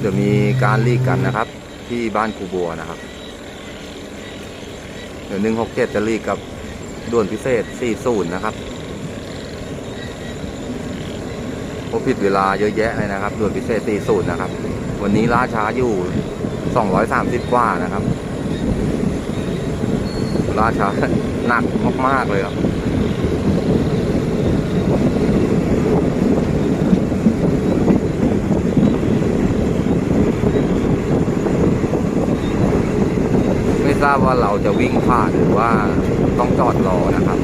เดี๋ยวมีการลีกกันนะครับ ที่บ้านครูบัวนะครับ เดี๋ยวหนึ่งหกเจ็ดจะลีกกับด่วนพิเศษสี่ศูนย์นะครับโอผิดเวลาเยอะแยะเลยนะครับ ด่วนพิเศษสี่ศูนย์นะครับ วันนี้ล่าช้าอยู่สองร้อยสามสิบกว่านะครับล่าช้าหนักมากๆเลยครับ ทราบว่าเราจะวิ่งผ่านหรือว่าต้องจอดรอนะครับ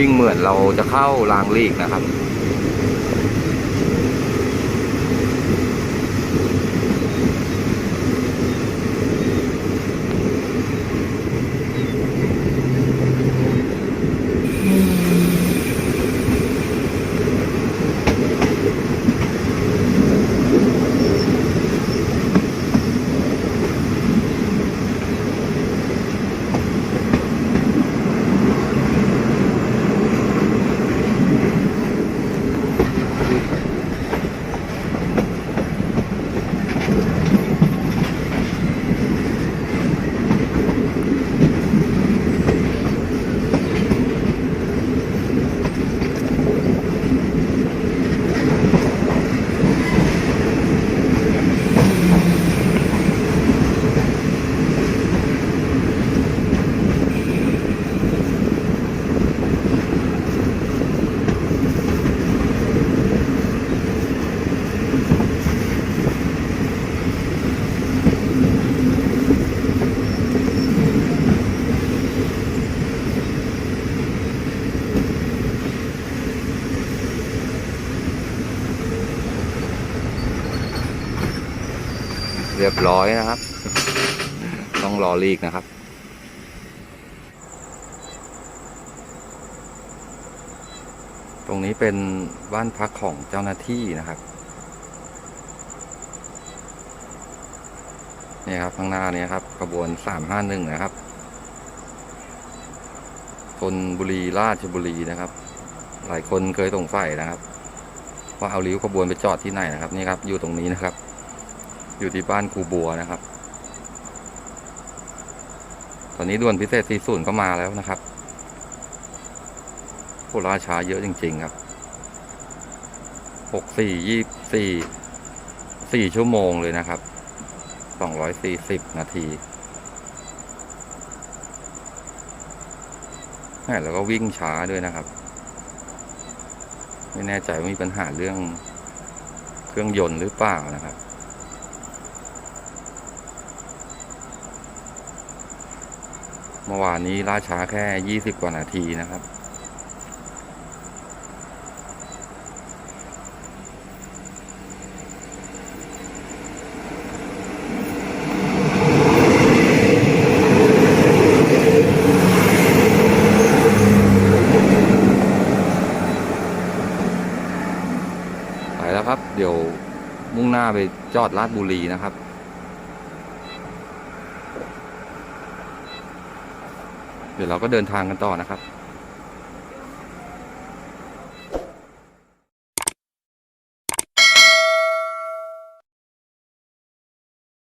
วิ่งเหมือนเราจะเข้ารางลีกนะครับ เรียบร้อยนะครับ ต้องรอลีกนะครับ ตรงนี้เป็นบ้านพักของเจ้าหน้าที่นะครับนี่ครับข้างหน้านี้ครับขบวนสามห้าหนึ่งนะครับธนบุรีราชบุรีนะครับ หลายคนเคยสงสัยนะครับ ว่าเอาริ้วขบวนไปจอดที่ไหนนะครับนี่ครับอยู่ตรงนี้นะครับ อยู่ที่บ้านครูบัวนะครับ ตอนนี้ด่วนพิเศษสี่ศูนย์ก็มาแล้วนะครับโคราช้าเยอะจริง ๆ ครับหกสี่ยี่สี่สี่ชั่วโมงเลยนะครับสองร้อยสี่สิบนาทีแล้วก็วิ่งช้าด้วยนะครับ ไม่แน่ใจว่ามีปัญหาเรื่องเครื่องยนต์หรือเปล่านะครับ มื่อวานนี้ล่าช้าแค่ยี่สิบกว่านาทีนะครับ ไปแล้วครับ เดี๋ยวมุ่งหน้าไปจอดลาดบุรีนะครับ ดี๋ยวเราก็เดินทางกันต่อนะครับ